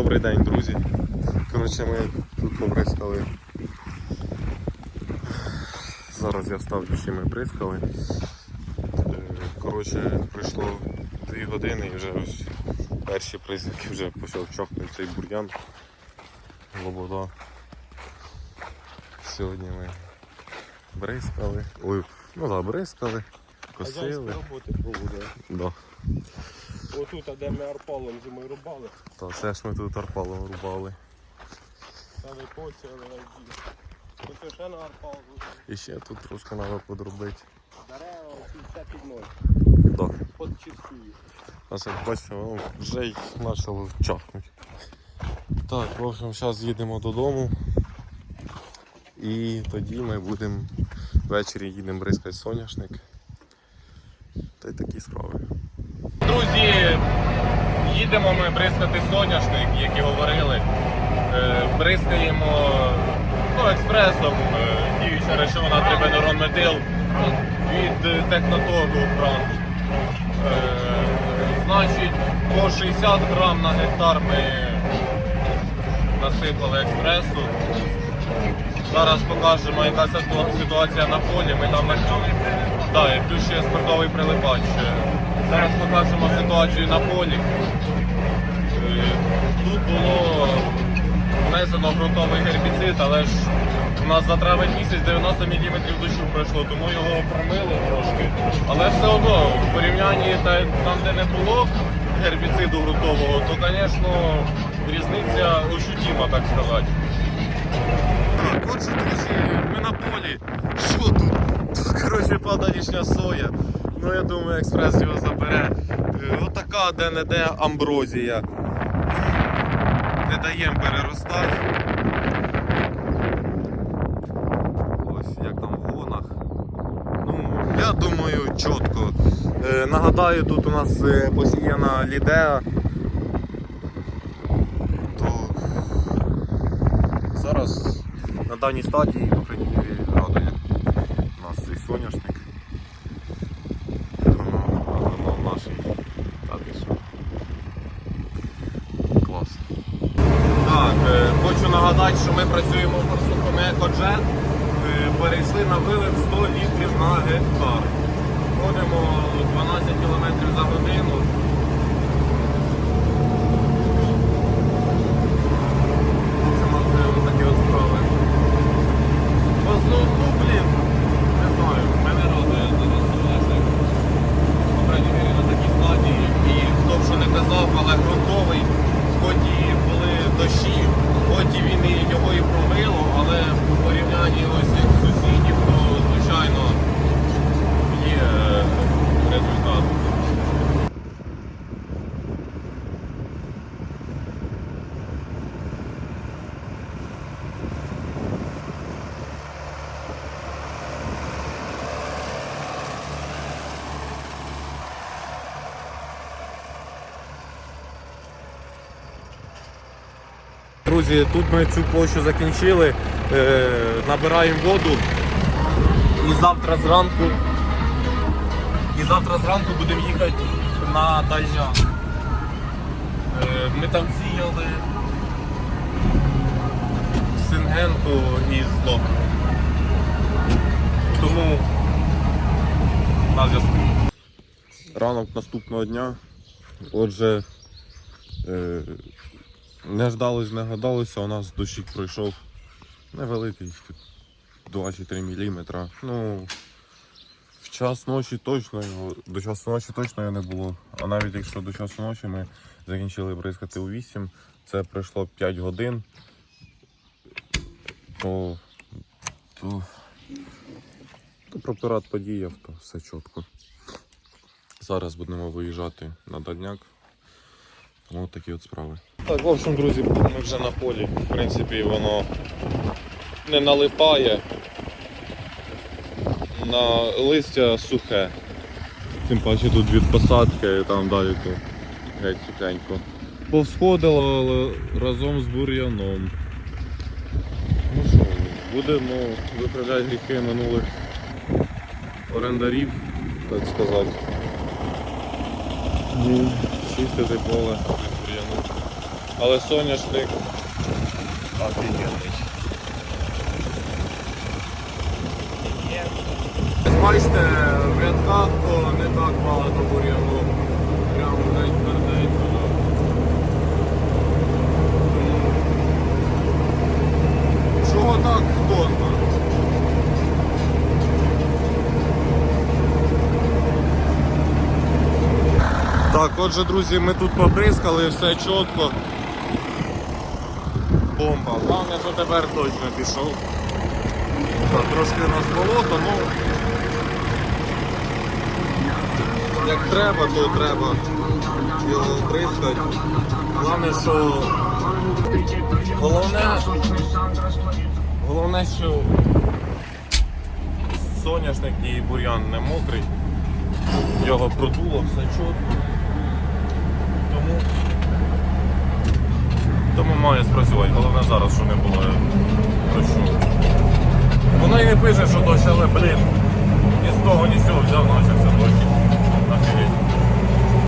Добрий день, друзі. Коротше, ми тут побризкали. Зараз я ставлю, що ми бризкали. Е, Коротше, пройшло 2 години і вже ось перші признаки вже почав чохнути цей бур'ян. Лобода. Сьогодні ми бризкали. Ой, ну да, бризкали, косили. роботи проводили. Да. Отут, де ми арпалом зимою рубали, Та все ж ми тут арпалом рубали. там і посіяли на дні. Ще на арпал. І ще тут трошки треба подробити. Дерева, всі все під ноль. Да. Подчистую. А як бачите, воно вже й почало чахнути. Так, в общем, зараз їдемо додому. І тоді ми будемо ввечері їдемо бризкати соняшник. Та й такі. Друзі, їдемо ми бризкати соняшник, як і говорили. Е, Бризкаємо ну, експресом, е, діюча речовина трибенерон метил від е, технотоку франк. Е, Значить, по 60 грам на гектар ми насипали експресу. Зараз покажемо, яка ситу- ситуація на полі. Ми там да, і плюс ще спиртовий прилипач. Е, Зараз покажемо ситуацію на полі. Е, Тут було внесено ґрунтовий гербіцид, але ж у нас за травень місяць 90 мм дощу пройшло, тому його промили трошки. Але все одно, в порівнянні там, де не було гербіциду ґрунтового, то, звісно, різниця ощутима, так сказати. Так, отже, друзі, ми на полі. Що тут? Тут, коротше, падалішня соя. Ну, я думаю, експрес його забере. Е, Отака де-не-де амброзія. Не даємо переростати. Ось як там в гонах. Ну, я думаю, чітко. Е, нагадаю, тут у нас е, посіяна лідеа. То зараз на даній стадії, по крайній мірі, радує нас цей соняшник. Воно наше. Що. Клас. Так, е, хочу нагадати, що ми працюємо в Форсунком Екоджет. Е, Перейшли на вилив 100 літрів на гектар. Ходимо 12 км за годину. В общем, от, е, от такі от справи. Ну, ну, блін, не знаю, мене радує зараз соняшник. По крайній мірі на такій стадії. І хто б що не казав, але ґрунтовий, хоч і були дощі, хоч і він і його і промило, але в порівнянні ось як сусідів, то звичайно є е, результат. Друзі, тут ми цю площу закінчили, е, набираємо воду і завтра зранку і завтра зранку будемо їхати на Дальняк. Е, ми там сіяли Сингенту і здох. Тому на зв'язку. Ранок наступного дня. Отже, е, не ждалось, не гадалося, у нас дощик пройшов невеликий, 2 чи 3 мм. Ну, в час ночі точно його, до часу ночі точно його не було. А навіть якщо до часу ночі ми закінчили бризкати у 8, це пройшло 5 годин, то, то, то препарат подіяв, то все чітко. Зараз будемо виїжджати на дальняк. Тому от такі от справи. Так, в общем, друзі, ми вже на полі. В принципі, воно не налипає. На листя сухе. Тим паче тут від посадки, і там далі то геть сухенько. Повсходило, але разом з бур'яном. Ну що, будемо виправляти гріхи минулих орендарів, так сказати. Чистити поле. Але соняшник Офігенний. Бачите, в рядках не так багато бур'яну. Прямо навіть да. Тому Чого так, хто знає? Так, отже, друзі, ми тут побризкали, все чітко. Бомба. Головне, що тепер точно пішов. Так, трошки у нас болото, ну як треба, то треба його бризкати. Головне, що головне, головне, що соняшник і бур'ян не мокрий. Його продуло, все чітко. Тому, має спрацювати. Головне зараз, що не було дощу. Вона і не пише, що дощ, але блін, ні з того, ні з цього взяв, начався дощ.